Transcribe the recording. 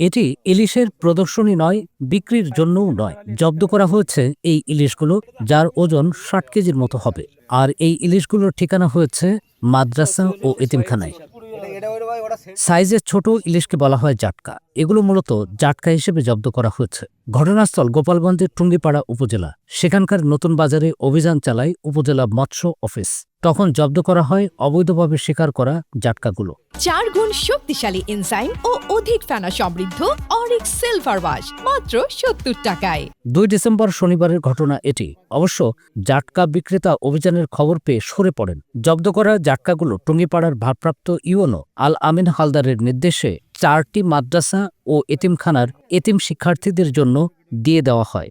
এটি ইলিশের প্রদর্শনী নয়, বিক্রির জন্যও নয়। জব্দ করা হয়েছে এই ইলিশগুলো, যার ওজন ষাট কেজির মতো হবে। আর এই ইলিশগুলোর ঠিকানা হয়েছে মাদ্রাসা ও এতিমখানায়। সাইজের ছোট ইলিশকে বলা হয় জাটকা। এগুলো মূলত জাটকা হিসেবে জব্দ করা হয়েছে। ঘটনাস্থল গোপালগঞ্জের টুঙ্গিপাড়া উপজেলা। সেখানকার নতুন বাজারে অভিযান চালায় উপজেলা মৎস্য অফিস। তখন জব্দ করা হয় অবৈধভাবে শিকার করা জাটকাগুলো। চার গুণ শক্তিশালী এনজাইম ও অধিক ফেনা সমৃদ্ধ অরিক সিলভার ওয়াশ মাত্র সত্তর টাকায়। দুই ডিসেম্বর শনিবারের ঘটনা এটি। অবশ্য জাটকা বিক্রেতা অভিযানের খবর পেয়ে সরে পড়েন। জব্দ করা জাটকাগুলো টুঙ্গিপাড়ার ভারপ্রাপ্ত ইউনো আল আমিন হালদারের নির্দেশে চারটি মাদ্রাসা ও এতিমখানার এতিম শিক্ষার্থীদের জন্য দিয়ে দেওয়া হয়।